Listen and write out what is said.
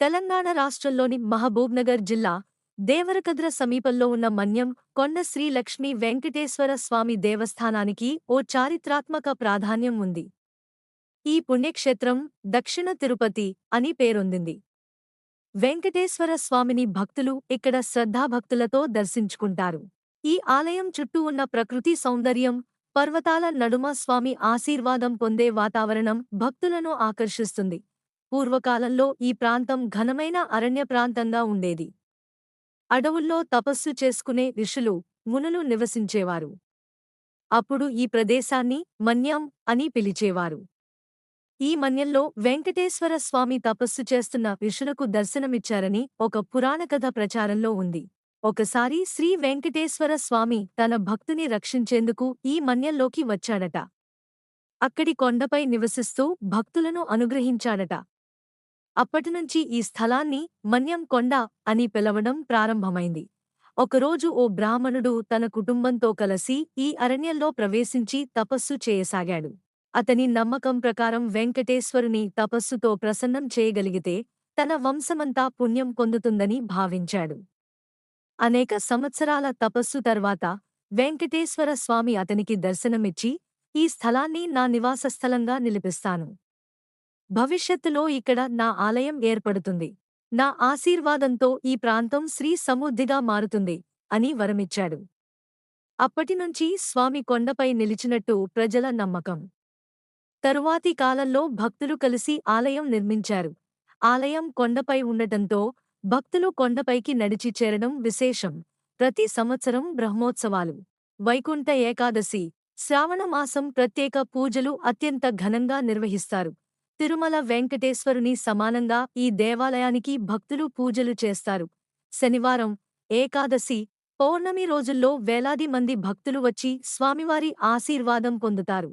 తెలంగాణ రాష్ట్రంలోని మహబూబ్నగర్ జిల్లా దేవరకద్ర సమీపంలో ఉన్న మన్యం కొండ శ్రీ లక్ష్మీ వెంకటేశ్వర స్వామి దేవస్థానానికి ఓ చారిత్రాత్మక ప్రాధాన్యం ఉంది. ఈ పుణ్యక్షేత్రం దక్షిణ తిరుపతి అని పేరొందింది. వెంకటేశ్వర స్వామిని భక్తులు ఇక్కడ శ్రద్ధాభక్తులతో దర్శించుకుంటారు. ఈ ఆలయం చుట్టూ ఉన్న ప్రకృతి సౌందర్యం పర్వతాల నడుమ స్వామి ఆశీర్వాదం పొందే వాతావరణం భక్తులను ఆకర్షిస్తుంది. పూర్వకాలంలో ఈ ప్రాంతం ఘనమైన అరణ్య ప్రాంతంగా ఉండేది. అడవుల్లో తపస్సు చేసుకునే ఋషులు మునులు నివసించేవారు. అప్పుడు ఈ ప్రదేశాన్ని మన్యం అని పిలిచేవారు. ఈ మన్యంలో వెంకటేశ్వర స్వామి తపస్సు చేస్తున్న ఋషులకు దర్శనమిచ్చారని ఒక పురాణకథ ప్రచారంలో ఉంది. ఒకసారి శ్రీ వెంకటేశ్వర స్వామి తన భక్తుని రక్షించేందుకు ఈ మన్యంలోకి వచ్చాడట. అక్కడి కొండపై నివసిస్తూ భక్తులను అనుగ్రహించాడట. అప్పటినుంచి ఈ స్థలాన్ని మన్యం కొండ అని పిలవడం ప్రారంభమైంది. ఒకరోజు ఓ బ్రాహ్మణుడు తన కుటుంబంతో కలసి ఈ అరణ్యంలో ప్రవేశించి తపస్సు చేయసాగాడు. అతని నమ్మకం ప్రకారం వెంకటేశ్వరుని తపస్సుతో ప్రసన్నం చేయగలిగితే తన వంశమంతా పుణ్యం పొందుతుందని భావించాడు. అనేక సంవత్సరాల తపస్సు తర్వాత వెంకటేశ్వర స్వామి అతనికి దర్శనమిచ్చి ఈ స్థలాన్ని నా నివాసస్థలంగా నిలిపిస్తాను. భవిష్యత్తులో ఇక్కడ నా ఆలయం ఏర్పడుతుంది. నా ఆశీర్వాదంతో ఈ ప్రాంతం శ్రీ సమృద్ధిగా మారుతుంది అని వరమిచ్చాడు. అప్పటినుంచి స్వామి కొండపై నిలిచినట్టు ప్రజల నమ్మకం. తరువాతి కాలంలో భక్తులు కలిసి ఆలయం నిర్మించారు. ఆలయం కొండపై ఉండటంతో భక్తులు కొండపైకి నడిచి చేరడం విశేషం. ప్రతి సంవత్సరం బ్రహ్మోత్సవాలు. వైకుంఠ ఏకాదశి. శ్రావణమాసం ప్రత్యేక పూజలు అత్యంత ఘనంగా నిర్వహిస్తారు. తిరుమల వెంకటేశ్వరుని సమానంగా ఈ దేవాలయానికి భక్తులు పూజలు చేస్తారు. శనివారం ఏకాదశి పౌర్ణమి రోజుల్లో వేలాది మంది భక్తులు వచ్చి స్వామివారి ఆశీర్వాదం పొందుతారు.